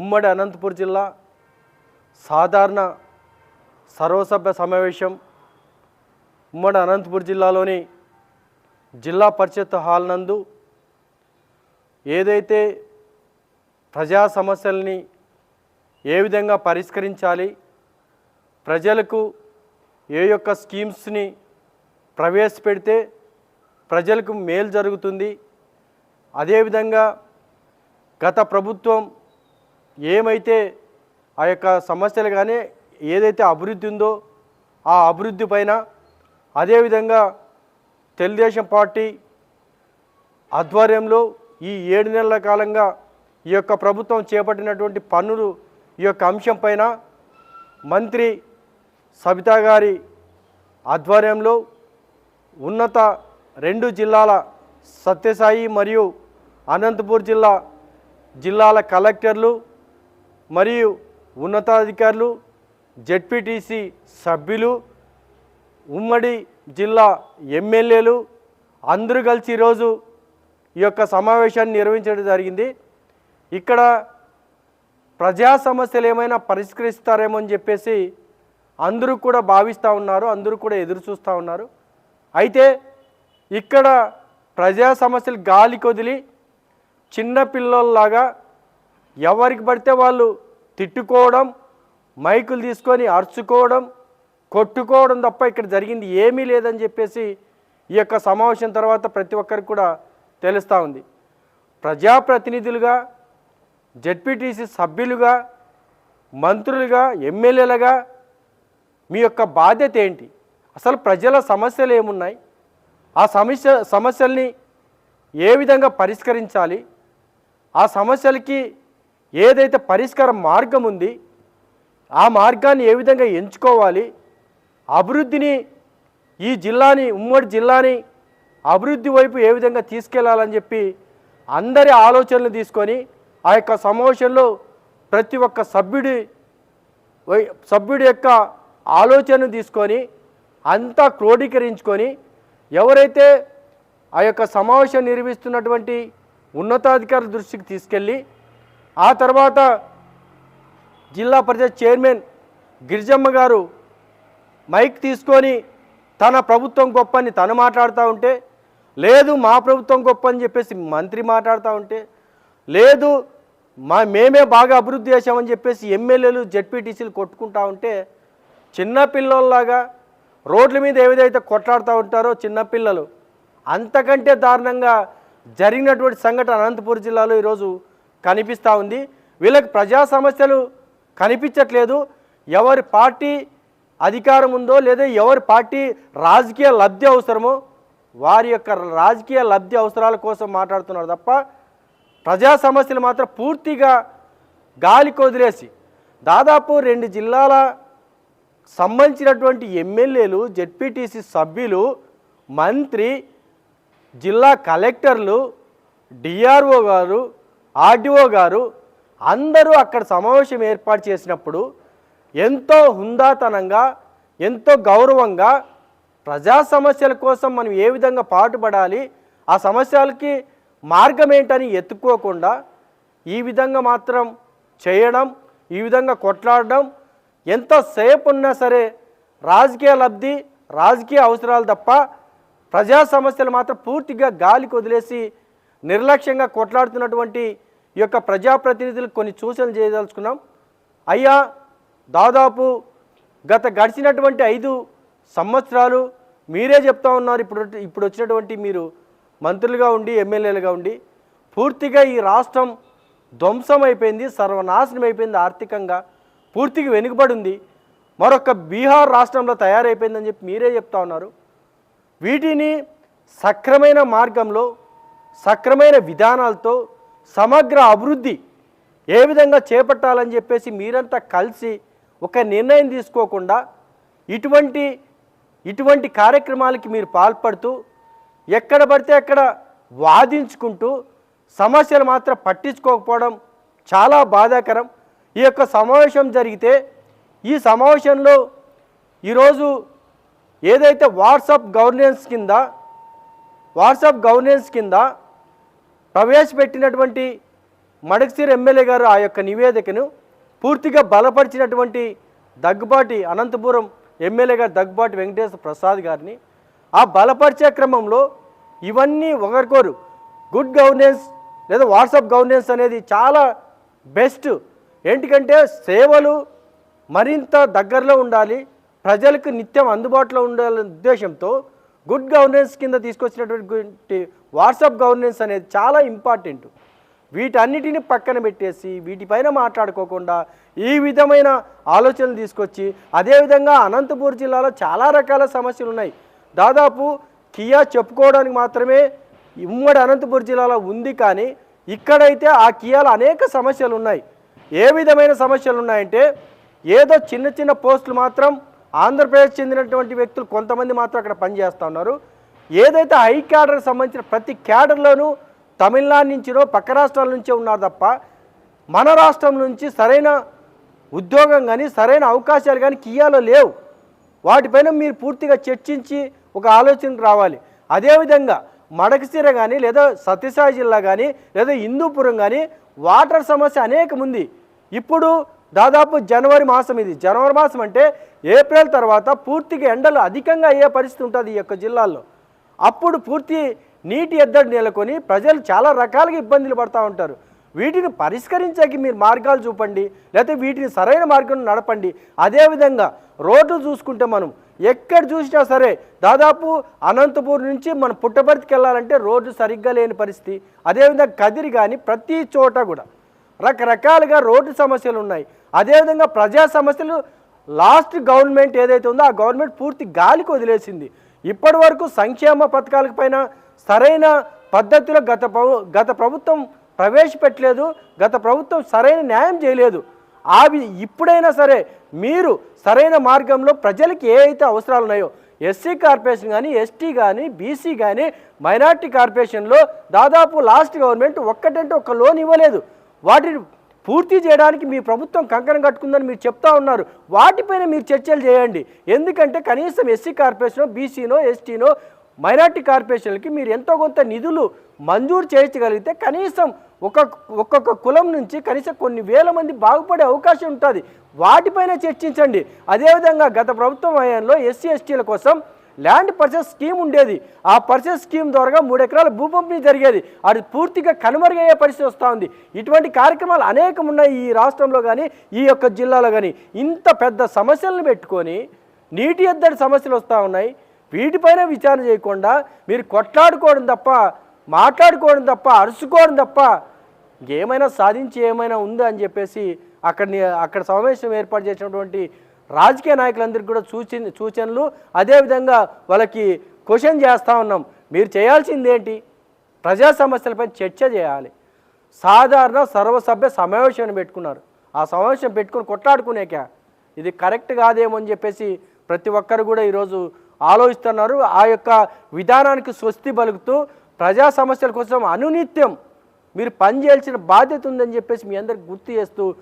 ఉమ్మడి అనంతపూర్ జిల్లా సాధారణ సర్వసభ్య సమావేశం ఉమ్మడి అనంతపూర్ జిల్లాలోని జిల్లా పరిషత్ హాల్ నందు ఏదైతే ప్రజా సమస్యల్ని ఏ విధంగా పరిష్కరించాలి ప్రజలకు ఏ యొక్క స్కీమ్స్ని ప్రవేశపెడితే ప్రజలకు మేలు జరుగుతుంది అదేవిధంగా గత ప్రభుత్వం ఏమైతే ఆ యొక్క సమస్యలు కానీ ఏదైతే అభివృద్ధి ఉందో ఆ అభివృద్ధి పైన అదేవిధంగా తెలుగుదేశం పార్టీ ఆధ్వర్యంలో ఈ ఏడు నెలల కాలంగా ఈ యొక్క ప్రభుత్వం చేపట్టినటువంటి పన్నులు ఈ యొక్క అంశం పైన మంత్రి సబితా గారి ఆధ్వర్యంలో ఉన్నత రెండు జిల్లాల సత్యసాయి మరియు అనంతపూర్ జిల్లా జిల్లాల కలెక్టర్లు మరియు ఉన్నతాధికారులు జెడ్పీటీసీ సభ్యులు ఉమ్మడి జిల్లా ఎమ్మెల్యేలు అందరూ కలిసి ఈరోజు ఈ యొక్క సమావేశాన్ని నిర్వహించడం జరిగింది. ఇక్కడ ప్రజా సమస్యలు ఏమైనా పరిష్కరిస్తారేమో అని చెప్పేసి అందరూ కూడా భావిస్తూ ఉన్నారు అందరూ కూడా ఎదురు చూస్తూ ఉన్నారు. అయితే ఇక్కడ ప్రజా సమస్యలు గాలి కొదిలి చిన్న పిల్లల్లాగా ఎవరికి పడితే వాళ్ళు తిట్టుకోవడం మైకులు తీసుకొని అరుచుకోవడం కొట్టుకోవడం తప్ప ఇక్కడ జరిగింది ఏమీ లేదని చెప్పేసి ఈ యొక్క సమావేశం తర్వాత ప్రతి ఒక్కరికి కూడా తెలుస్తూ ఉంది. ప్రజాప్రతినిధులుగా జెడ్పీటీసీ సభ్యులుగా మంత్రులుగా ఎమ్మెల్యేలుగా మీ యొక్క బాధ్యత ఏంటి? అసలు ప్రజల సమస్యలు ఏమున్నాయి? ఆ సమస్య సమస్యల్ని ఏ విధంగా పరిష్కరించాలి? ఆ సమస్యలకి ఏదైతే పరిష్కార మార్గం ఉంది ఆ మార్గాన్ని ఏ విధంగా ఎంచుకోవాలి అభివృద్ధిని ఈ జిల్లాని ఉమ్మడి జిల్లాని అభివృద్ధి వైపు ఏ విధంగా తీసుకెళ్ళాలని చెప్పి అందరి ఆలోచనలు తీసుకొని ఆ యొక్క సమావేశంలో ప్రతి ఒక్క సభ్యుడి సభ్యుడి యొక్క ఆలోచనను తీసుకొని అంతా క్రోడీకరించుకొని ఎవరైతే ఆ యొక్క సమావేశం నిర్వహిస్తున్నటువంటి ఉన్నతాధికారుల దృష్టికి తీసుకెళ్ళి ఆ తర్వాత జిల్లా పరిషత్ చైర్మన్ గిరిజమ్మ గారు మైక్ తీసుకొని తన ప్రభుత్వం గొప్ప అని తను మాట్లాడుతూ ఉంటే లేదు మా ప్రభుత్వం గొప్ప అని చెప్పేసి మంత్రి మాట్లాడుతూ ఉంటే లేదు మా మేమే బాగా అభివృద్ధి చేశామని చెప్పేసి ఎమ్మెల్యేలు జెడ్పీటీసీలు కొట్టుకుంటా ఉంటే చిన్నపిల్లల్లాగా రోడ్ల మీద ఏదైతే కొట్లాడుతూ ఉంటారో చిన్నపిల్లలు అంతకంటే దారుణంగా జరిగినటువంటి సంఘటన అనంతపురం జిల్లాలో ఈరోజు కనిపిస్తూ ఉంది. వీళ్ళకి ప్రజా సమస్యలు కనిపించట్లేదు. ఎవరి పార్టీ అధికారం ఉందో లేదా ఎవరి పార్టీ రాజకీయ లబ్ధి అవసరమో వారి యొక్క రాజకీయ లబ్ధి అవసరాల కోసం మాట్లాడుతున్నారు తప్ప ప్రజా సమస్యలు మాత్రం పూర్తిగా గాలికి వదిలేసి దాదాపు రెండు జిల్లాల సంబంధించినటువంటి ఎమ్మెల్యేలు జెడ్పీటీసీ సభ్యులు మంత్రి జిల్లా కలెక్టర్లు డిఆర్ఓ గారు ఆర్డీఓ గారు అందరూ అక్కడ సమావేశం ఏర్పాటు చేసినప్పుడు ఎంతో హుందాతనంగా ఎంతో గౌరవంగా ప్రజా సమస్యల కోసం మనం ఏ విధంగా పాటుపడాలి ఆ సమస్యలకి మార్గం ఏంటని ఎత్తుక్కోకుండా ఈ విధంగా మాత్రం చేయడం ఈ విధంగా కొట్లాడడం ఎంతసేపు ఉన్నా సరే రాజకీయ లబ్ధి రాజకీయ అవసరాలు తప్ప ప్రజా సమస్యలు మాత్రం పూర్తిగా గాలికి వదిలేసి నిర్లక్ష్యంగా కొట్లాడుతున్నటువంటి ఈ యొక్క ప్రజాప్రతినిధులకు కొన్ని సూచనలు చేయదలుచుకున్నాం. అయ్యా దాదాపు గత గడిచినటువంటి ఐదు సంవత్సరాలు మీరే చెప్తా ఉన్నారు. ఇప్పుడు ఇప్పుడు వచ్చినటువంటి మీరు మంత్రులుగా ఉండి ఎమ్మెల్యేలుగా ఉండి పూర్తిగా ఈ రాష్ట్రం ధ్వంసం అయిపోయింది సర్వనాశనం అయిపోయింది ఆర్థికంగా పూర్తిగా వెనుకబడి ఉంది. మరొక బీహార్ రాష్ట్రంలో తయారైపోయిందని చెప్పి మీరే చెప్తా ఉన్నారు. వీటిని సక్రమైన మార్గంలో సక్రమైన విధానాలతో సమగ్ర అభివృద్ధి ఏ విధంగా చేపట్టాలని చెప్పేసి మీరంతా కలిసి ఒక నిర్ణయం తీసుకోకుండా ఇటువంటి ఇటువంటి కార్యక్రమాలకి మీరు పాల్పడుతూ ఎక్కడ పడితే అక్కడ వాదించుకుంటూ సమస్యలు మాత్రం పట్టించుకోకపోవడం చాలా బాధాకరం. ఈ యొక్క సమావేశం జరిగితే ఈ సమావేశంలో ఈరోజు ఏదైతే వాట్సాప్ గవర్నెన్స్ కింద వాట్సాప్ గవర్నెన్స్ కింద ప్రవేశపెట్టినటువంటి మడక్సీర్ ఎమ్మెల్యే గారు ఆ యొక్క నివేదికను పూర్తిగా బలపరిచినటువంటి దగ్గుబాటి అనంతపురం ఎమ్మెల్యే గారు దగ్గుబాటి వెంకటేశ్వర ప్రసాద్ గారిని ఆ బలపరిచే క్రమంలో ఇవన్నీ ఒకరికొరు గుడ్ గవర్నెన్స్ లేదా వాట్సాప్ గవర్నెన్స్ అనేది చాలా బెస్ట్. ఏంటికంటే సేవలు మరింత దగ్గరలో ఉండాలి ప్రజలకు నిత్యం అందుబాటులో ఉండాలనే ఉద్దేశంతో గుడ్ గవర్నెన్స్ కింద తీసుకొచ్చినటువంటి వాట్సాప్ గవర్నెన్స్ అనేది చాలా ఇంపార్టెంట్ వీటన్నిటిని పక్కన పెట్టేసి వీటిపైన మాట్లాడుకోకుండా ఈ విధమైన ఆలోచనలు తీసుకొచ్చి అదేవిధంగా అనంతపూర్ జిల్లాలో చాలా రకాల సమస్యలు ఉన్నాయి. దాదాపు కియా చెప్పుకోవడానికి మాత్రమే ఉమ్మడి అనంతపూర్ జిల్లాలో ఉంది కానీ ఇక్కడైతే ఆ కియాలో అనేక సమస్యలు ఉన్నాయి. ఏ విధమైన సమస్యలు ఉన్నాయంటే ఏదో చిన్న చిన్న పోస్టులు మాత్రం ఆంధ్రప్రదేశ్ చెందినటువంటి వ్యక్తులు కొంతమంది మాత్రం అక్కడ పనిచేస్తూ ఉన్నారు. ఏదైతే హై క్యాడర్కి సంబంధించిన ప్రతి క్యాడర్లోనూ తమిళనాడు నుంచినో పక్క రాష్ట్రాల నుంచే ఉన్నారు తప్ప మన రాష్ట్రం నుంచి సరైన ఉద్యోగం కానీ సరైన అవకాశాలు కానీ కియాలో లేవు. వాటిపైన మీరు పూర్తిగా చర్చించి ఒక ఆలోచనకు రావాలి. అదేవిధంగా మడకసిర కానీ లేదా సత్యసాయి జిల్లా కానీ లేదా హిందూపురం కానీ వాటర్ సమస్య అనేకం ఉంది ఇప్పుడు దాదాపు జనవరి మాసం ఇది. జనవరి మాసం అంటే ఏప్రిల్ తర్వాత పూర్తిగా ఎండలు అధికంగా అయ్యే పరిస్థితి ఉంటుంది ఈ యొక్క జిల్లాల్లో. అప్పుడు పూర్తి నీటి ఎద్దడి నెలకొని ప్రజలు చాలా రకాలుగా ఇబ్బందులు పడుతూ ఉంటారు. వీటిని పరిష్కరించేకి మీరు మార్గాలు చూపండి లేకపోతే వీటిని సరైన మార్గం నడపండి. అదేవిధంగా రోడ్లు చూసుకుంటే మనం ఎక్కడ చూసినా సరే దాదాపు అనంతపూర్ నుంచి మనం పుట్టపర్తికి వెళ్ళాలంటే రోడ్లు సరిగ్గా లేని పరిస్థితి. అదేవిధంగా కదిరి కానీ ప్రతి చోట కూడా రకరకాలుగా రోడ్డు సమస్యలు ఉన్నాయి. అదేవిధంగా ప్రజా సమస్యలు లాస్ట్ గవర్నమెంట్ ఏదైతే ఉందో ఆ గవర్నమెంట్ పూర్తి గాలికి వదిలేసింది. ఇప్పటి వరకు సంక్షేమ పథకాల పైన సరైన పద్ధతిలో గత గత ప్రభుత్వం ప్రవేశపెట్టలేదు గత ప్రభుత్వం సరైన న్యాయం చేయలేదు. అవి ఇప్పుడైనా సరే మీరు సరైన మార్గంలో ప్రజలకి ఏ అయితే అవసరాలు ఉన్నాయో ఎస్సీ కార్పొరేషన్ కానీ ఎస్టీ కానీ బీసీ కానీ మైనార్టీ కార్పొరేషన్లో దాదాపు లాస్ట్ గవర్నమెంట్ ఒక్కటంటే ఒక్క లోన్ ఇవ్వలేదు. వాటిని పూర్తి చేయడానికి మీ ప్రభుత్వం కంకణం కట్టుకుందని మీరు చెప్తా ఉన్నారు. వాటిపైన మీరు చర్చలు చేయండి. ఎందుకంటే కనీసం ఎస్సీ కార్పొరేషన్ బీసీనో ఎస్టీనో మైనార్టీ కార్పొరేషన్లకి మీరు ఎంతో కొంత నిధులు మంజూరు చేయించగలిగితే కనీసం ఒక ఒక్కొక్క కులం నుంచి కనీసం కొన్ని వేల మంది బాగుపడే అవకాశం ఉంటుంది. వాటిపైన చర్చించండి. అదేవిధంగా గత ప్రభుత్వం హయాంలో ఎస్సీ ఎస్టీల కోసం ల్యాండ్ పర్చేస్ స్కీమ్ ఉండేది. ఆ పర్చేస్ స్కీమ్ ద్వారా మూడు ఎకరాల భూ పంపిణీ జరిగేది. అది పూర్తిగా కనుమరుగయ్యే పరిస్థితి వస్తూ ఉంది. ఇటువంటి కార్యక్రమాలు అనేకం ఉన్నాయి ఈ రాష్ట్రంలో కానీ ఈ యొక్క జిల్లాలో కానీ ఇంత పెద్ద సమస్యలను పెట్టుకొని నీటి ఎద్దడి సమస్యలు వస్తూ ఉన్నాయి. వీటిపైన విచారణ చేయకుండా మీరు కొట్లాడుకోవడం తప్ప మాట్లాడుకోవడం తప్ప అరుచుకోవడం తప్ప ఏమైనా సాధించి ఏమైనా ఉందా అని చెప్పేసి అక్కడ అక్కడ సమావేశం ఏర్పాటు చేసినటువంటి రాజకీయ నాయకులందరికీ కూడా సూచన సూచనలు అదేవిధంగా వాళ్ళకి క్వశ్చన్ చేస్తూ ఉన్నాం. మీరు చేయాల్సింది ఏంటి? ప్రజా సమస్యలపై చర్చ చేయాలి. సాధారణ సర్వసభ్య సమావేశాన్ని పెట్టుకున్నారు. ఆ సమావేశం పెట్టుకుని కొట్లాడుకునేక ఇది కరెక్ట్ కాదేమో అని చెప్పేసి ప్రతి ఒక్కరు కూడా ఈరోజు ఆలోచిస్తున్నారు. ఆ యొక్క విధానానికి స్వస్తి పలుకుతూ ప్రజా సమస్యల కోసం అనునిత్యం మీరు పనిచేయాల్సిన బాధ్యత ఉందని చెప్పేసి మీ అందరికి గుర్తు చేస్తూ